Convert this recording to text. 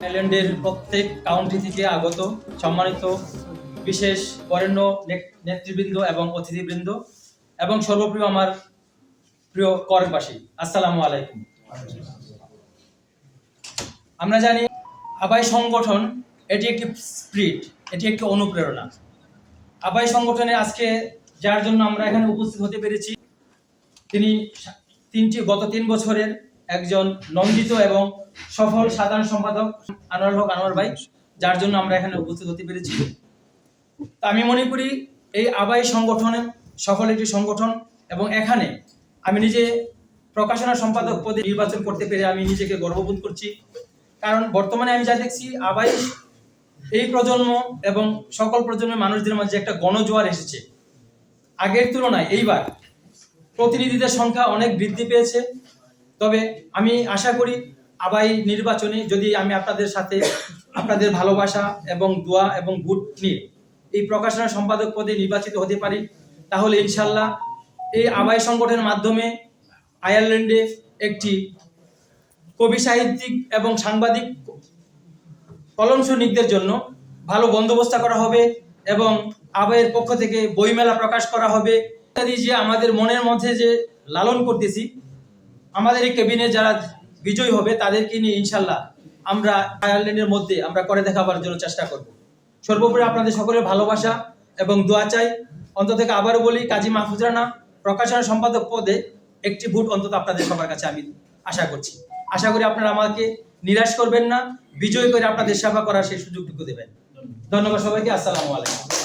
আইল্যান্ডের প্রত্যেক কাউন্টি থেকে আগত সম্মানিত বিশেষ বরেণ্য নেতৃবৃন্দ এবং অতিথিবৃন্দ এবং সর্বপ্রিয় আমার প্রিয় করবাসী আসসালামু আলাইকুম। আমরা জানি আবাই সংগঠন এটি একটি স্প্রিট, এটি একটি অনুপ্রেরণা। আবাই সংগঠনে আজকে যার জন্য আমরা এখানে উপস্থিত হতে পেরেছি, তিনি তিনটি গত তিন বছরের একজন নন্দিত এবং সফল সাধারণ সম্পাদক আনোয়ার হক আনোয়ার ভাই, যার জন্য আমরা এখানে উপস্থিত হতে পেরেছি। আমি মনে করি এই আবাই সংগঠন সফল একটি সংগঠন এবং এখানে আমি নিজে প্রকাশনা সম্পাদক পদে নির্বাচন করতে পেরে আমি নিজেকে গর্ববোধ করছি। কারণ বর্তমানে আমি যা দেখছি আবাই এই প্রজন্ম এবং সকল প্রজন্মের মানুষদের মাঝে একটা গণজোয়ার এসেছে। আগের তুলনায় এইবার প্রতিনিধিদের সংখ্যা অনেক বৃদ্ধি পেয়েছে। তবে আমি আশা করি আবাই নির্বাচনে যদি আমি আপনাদের সাথে আপনাদের ভালোবাসা এবং দোয়া এবং ভোট নিয়ে এই প্রকাশনা সম্পাদক পদে নির্বাচিত হতে পারি, তাহলে ইনশাল্লাহ এই আবাই সংগঠনের মাধ্যমে আয়ারল্যান্ডে একটি কবি সাহিত্যিক এবং সাংবাদিক কলম সৈনিকদের জন্য ভালো বন্দোবস্ত করা হবে এবং আবাইয়ের পক্ষ থেকে বইমেলা প্রকাশ করা হবে। ইত্যাদি যে আমাদের মনের মধ্যে যে লালন করতেছি আমাদের এই কেবিনে যারা বিজয়ী হবে, তাদেরকে নিয়ে ইনশাল্লাহ আমরা আয়ারল্যান্ডের মধ্যে আমরা করে দেখাবার জন্য চেষ্টা করব। সর্বোপরি আপনাদের সকলের ভালোবাসা এবং দোয়া চাই। অন্তত থেকে আবারও বলি, কাজী মাহফুজ রানা প্রকাশনা সম্পাদক পদে একটি ভোট অন্তত আপনাদের সবার কাছে আমি আশা করছি। আশা করি আপনারা আমাকে নিরাশ করবেন না, বিজয় করে আপনাদের সেবা করার সেই সুযোগটুকু দেবেন। ধন্যবাদ সবাইকে, আসসালামু আলাইকুম।